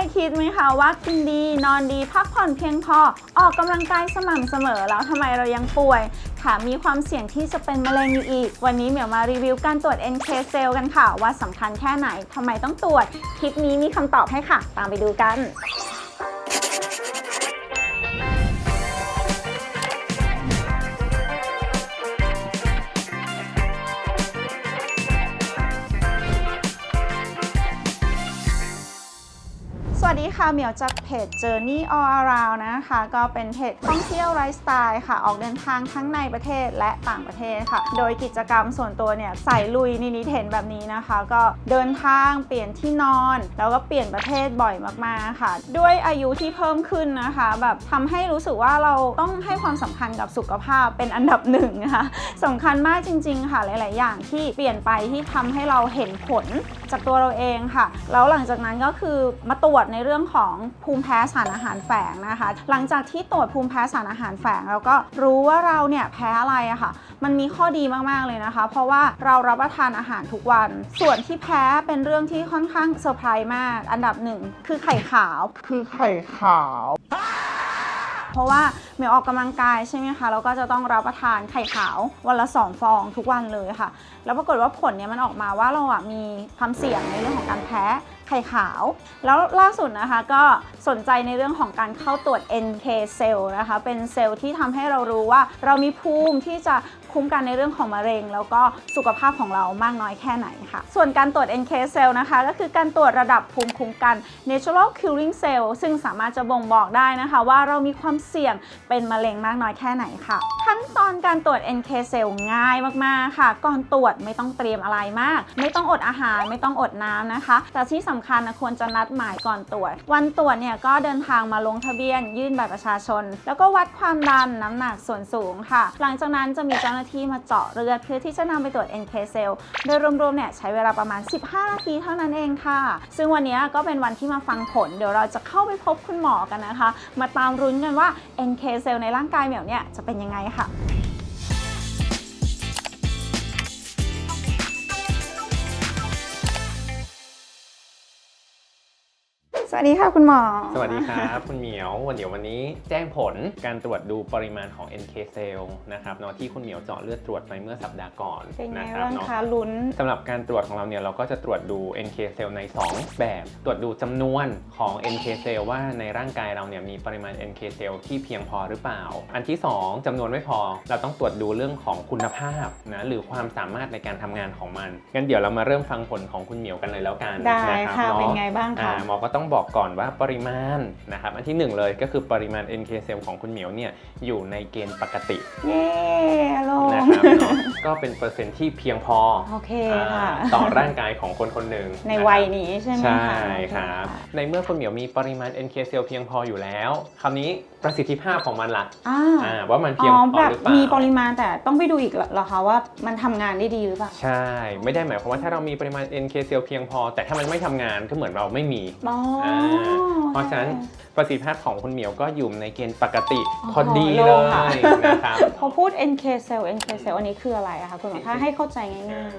ยคิดไหมคะว่ากินดีนอนดีพักผ่อนเพียงพอ ออกกำลังกายสม่ำเสมอแล้วทำไมเรายังป่วยแถมมีความเสี่ยงที่จะเป็นมะเร็งอยู่อีก วันนี้เหมียวมารีวิวการตรวจ NK cell กันค่ะ ว่าสำคัญแค่ไหนทำไมต้องตรวจ คลิปนี้มีคำตอบให้ค่ะ ตามไปดูกัน ดีค่ะเหมียวจากเพจ Journey All Around นะคะ ก็เป็นเพจท่องเที่ยวไลฟ์สไตล์ค่ะ ออกเดินทางทั้งในประเทศและต่างประเทศค่ะ โดยกิจกรรมส่วนตัวเนี่ยใส่ลุยนินิเห็นแบบนี้นะคะ ก็เดินทางเปลี่ยนที่นอน แล้วก็เปลี่ยนประเทศบ่อยมากๆค่ะ ด้วยอายุที่เพิ่มขึ้นนะคะ แบบทำให้รู้สึกว่าเราต้องให้ความสำคัญกับสุขภาพเป็นอันดับหนึ่งนะคะสำคัญมากจริง ๆ ค่ะหลาย ๆ อย่างที่เปลี่ยนไปที่ทำให้เราเห็นผล จากตัวเราเองค่ะ แล้วหลังจากนั้นก็คือมาตรวจในเรื่องของภูมิแพ้สารอาหารแฝงนะคะ หลังจากที่ตรวจภูมิแพ้สารอาหารแฝงเราก็รู้ว่าเราเนี่ยแพ้อะไรอะค่ะ มันมีข้อดีมากๆเลยนะคะ เพราะว่าเรารับประทานอาหารทุกวัน ส่วนที่แพ้เป็นเรื่องที่ค่อนข้างเซอร์ไพรส์มาก อันดับหนึ่งคือไข่ขาว คือไข่ขาว เพราะว่าเมลออกกำลังกายใช่ไหมคะเราก็จะต้องรับประทานไข่ขาววันละ 2 ฟองทุกวันเลยค่ะ แล้วปรากฏว่าผลเนี่ยมันออกมาว่าเราอะมีความเสี่ยงในเรื่องของการแพ้ ไข่ขาว แล้วล่าสุดนะคะก็สนใจในเรื่องของการเข้าตรวจ NK cell นะคะ เป็นเซลล์ที่ทำให้เรารู้ว่าเรามีภูมิที่จะคุ้มกันในเรื่องของมะเร็ง แล้วก็สุขภาพของเรามากน้อยแค่ไหนค่ะ ส่วนการตรวจ NK cell นะคะ ก็คือการตรวจระดับภูมิคุ้มกัน natural killing cell ซึ่งสามารถจะบ่งบอกได้นะคะ ว่าเรามีความเสี่ยงเป็นมะเร็งมากน้อยแค่ไหนค่ะ ขั้นตอนการตรวจ NK cell ง่ายมากๆค่ะ ก่อนตรวจไม่ต้องเตรียมอะไรมาก ไม่ต้องอดอาหารไม่ต้องอดน้ำนะคะแต่ที่สำคัญนะควรจะนัดหมายก่อนตรวจ วันตรวจเนี่ยก็เดินทางมาลงทะเบียน ยื่นบัตรประชาชน แล้วก็วัดความดันน้ำหนักส่วนสูงค่ะ หลังจากนั้นจะมีเจ้าหน้าที่มาเจาะเลือดเพื่อที่จะนำไปตรวจ NK cell โดยรวมๆเนี่ยใช้เวลาประมาณ 15 นาทีเท่านั้นเองค่ะ ซึ่งวันนี้ก็เป็นวันที่มาฟังผล เดี๋ยวเราจะเข้าไปพบคุณหมอกันนะคะ มาตามรุ้นกันว่า NK cell ในร่างกายเหมียวเนี่ยจะเป็นยังไงค่ะ สวัสดีค่ะคุณหมอ สวัสดีครับคุณเหมียววันเดี๋ยววันนี้แจ้งผลการตรวจดูปริมาณของ NK cell นะครับเนาะที่คุณเหมียวเจาะเลือดตรวจไปเมื่อสัปดาห์ก่อนเป็นไงนะครับ้างเนาะคะลุ้น สำหรับการตรวจของเราเนี่ยเราก็จะตรวจดู NK cell ใน 2 แบบ ตรวจดูจำนวนของ NK cell ว่าในร่างกายเราเนี่ยมีปริมาณ NK cell ที่เพียงพอหรือเปล่า อันที่ 2จำนวนไม่พอ เราต้องตรวจดูเรื่องของคุณภาพนะหรือความสามารถในการทำงานของมันงั้นเดี๋ยวเรามาเริ่มฟังผลของคุณเหมียวกันเลยแล้วกันได้นะครับค่ะเนาะเป็นไงบ้างอ่าคะ หมอก็ต้องบอกก่อนว่าปริมาณนะครับ อันที่หนึ่งเลยก็คือปริมาณ NK cell ของคุณเหมียวเนี่ยอยู่ในเกณฑ์ปกติ เย้ลงนะครับเนาะก็เป็นเปอร์เซ็นต์ที่เพียงพอโอเคอ่าค่ะ ต่อร่างกายของคนคนหนึ่งในนะครับวัยนี้ใช่ไหมใช่คะโอเครับะในเมื่อคุณเหมียวมีปริมาณ NK cell เพียงพออยู่แล้วคราวนี้ประสิทธิภาพของมันล่ะอ่าอ่าว่ามันอ๋เพียงอพอแบบหรือเปล่ามีปริมาณแต่ต้องไปดูอีกเหรอคะว่ามันทำงานได้ดีหรือเปล่าใช่ ไม่ได้หมายความว่าถ้าเรามีปริมาณ NK cell เพียงพอ แต่ถ้ามันไม่ทำงานก็เหมือนเราไม่มี อ๋ออ่าเพราะฉะนั้น ประสิทธิภาพของคุณเหมียวก็อยู่ในเกณฑ์ปกติอ๋อพอดีโล่เลงค่ะยนะครับ พอพูด NK cell NK cell อันนี้คืออะไรอะคะคุณหมอถ้าให้เข้าใจง่าย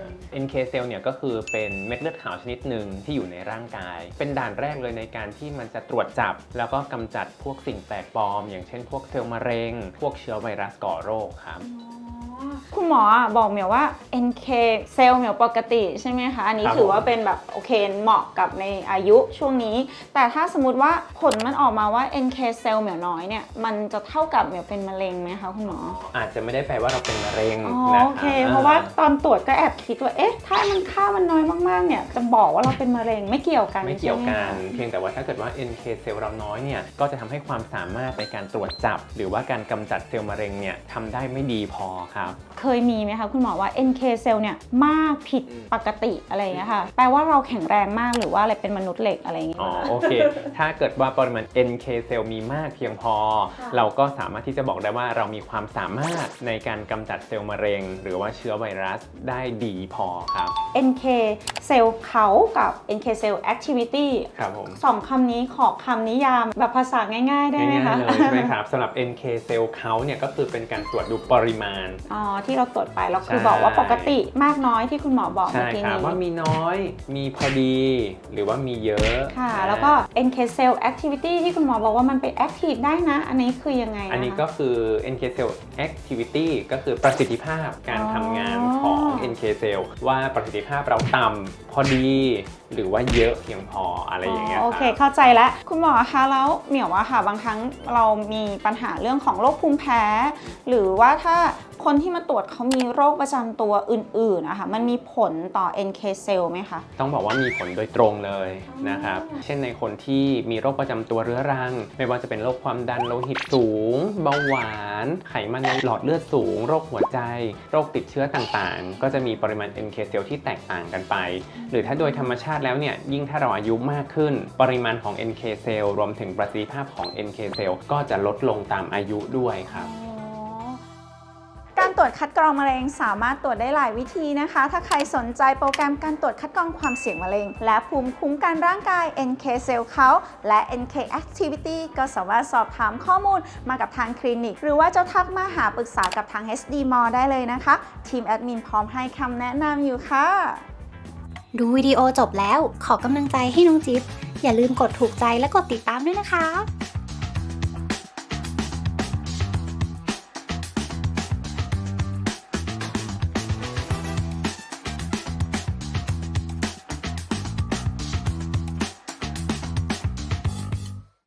NK cell เนี่ยก็คือเป็นเม็ดเลือดขาวชนิดหนึ่งที่อยู่ในร่างกาย เป็นด่านแรกเลยในการที่มันจะตรวจจับ แล้วก็กำจัดพวกสิ่งแปลกปลอม อย่างเช่น พวกเซลล์มะเร็ง พวกเชื้อไวรัสก่อโรคครับ คุณหมออะบอกเหมียวว่า NK cell เหมียวปกติใช่ไหมคะ อันนี้ครับถือว่าผมเป็นแบบโอเคเหมาะกับในอายุช่วงนี้ แต่ถ้าสมมติว่าผลมันออกมาว่า NK cell เหมียวน้อยเนี่ย มันจะเท่ากับเหมียวเป็นมะเร็งไหมคะคุณหมอ อาจจะไม่ได้แปลว่าเราเป็นมะเร็งอ๋อนะโอคเครับเพราะว่าตอนตรวจก็แอบคิดว่า เอ๊ะ ถ้ามันค่ามันน้อยมากๆ เนี่ย จะบอกว่าเราเป็นมะเร็งไม่เกี่ยวกันไม่เกี่ยวกันใช่ไหมคะเพียงแต่ว่าถ้าเกิดว่า NK เซลล์เราน้อยเนี่ย ก็จะทำให้ความสามารถในการตรวจจับ หรือว่าการกำจัดเซลล์มะเร็งเนี่ยทำได้ไม่ดีพอครับเคยมีไหมคะคุณหมอว่า NK cell เนี่ยมากผิดอืมปกติอะไรอย่างเงี้ยค่ะแปลว่าเราแข็งแรงมากหรือว่าอะไรเป็นมนุษย์เหล็กอะไรอย่างเงี้ยอ๋อโอเค ถ้าเกิดว่าปริมาณ NK เซลล์มีมากเพียงพอค่ะเราก็สามารถที่จะบอกได้ว่าเรามีความสามารถในการกำจัดเซลล์มะเร็ง หรือว่าเชื้อไวรัสได้ดีพอครับ NK cell เขากับ NK cell activity ครับผมสองคำนี้ขอคำนิยามแบบภาษาง่าย ๆ ได้ไหมง่าคะยๆเลยใช่ไหมครับสำหรับ NK เซลล์เขาเนี่ยก็คือเป็นการตรวจดูปริมาณอ๋อที่ที่เราตรวจไปเราคือใช่บอกว่าปกติมากน้อยที่คุณหมอบอกเมื่ใช่อกี้ครับนี้ว่ามีน้อยมีพอดีหรือว่ามีเยอะค่ะอ่าแล้วก็ NK cell activity ที่คุณหมอบอกว่ามันไป active ได้นะ อันนี้คือยังไงะอันนี้ก็คือ NK cell activity ก็คือประสิทธิภาพการทำงานของ NK cell ว่าประสิทธิภาพเราต่ำพอดีหรือว่าเยอะเพียงพออะไรอย่างเงี้ยโอคเครับเข้าใจแล้วคุณหมอคะแล้วเหมียวอะค่ะบางครั้งเรามีปัญหาเรื่องของโรคภูมิแพ้ หรือว่าถ้า คนที่มาตรวจเขามีโรคประจำตัวอื่นๆนะคะมันมีผลต่อ NK cell ไหมคะ ต้องบอกว่ามีผลโดยตรงเลยนะครับ เช่นในคนที่มีโรคประจำตัวเรื้อรัง ไม่ว่าจะเป็นโรคความดันโลหิตสูง เบาหวาน ไขมันในหลอดเลือดสูง โรคหัวใจ โรคติดเชื้อต่างๆ ก็จะมีปริมาณ NK เซลล์ที่แตกต่างกันไป หรือถ้าโดยธรรมชาติแล้วเนี่ย ยิ่งถ้าเราอายุมากขึ้น ปริมาณของ NK เซลล์รวมถึงประสิทธิภาพของ NK เซลล์ก็จะลดลงตามอายุด้วยครับการตรว จคัดกรองมะเร็งสามารถตรวจได้หลายวิธีนะคะ ถ้าใครสนใจโปรแกรมการตรวจคัดกรองความเสี่ยงมะเร็ง และภูมิคุ้มกันร่างกาย NK Cell Count และ NK Activity ก็สามารถสอบถามข้อมูลมากับทางคลินิก หรือว่าจะทักมาหาปรึกษากับทาง HD m o ได้เลยนะคะ ทีมแอดมินพร้อมให้คำแนะนำอยู่ค่ะ ดูวิดีโอจบแล้วขอกำลังใจให้น้องจิ๊บอย่าลืมกดถูกใจและกดติดตามด้วยนะคะ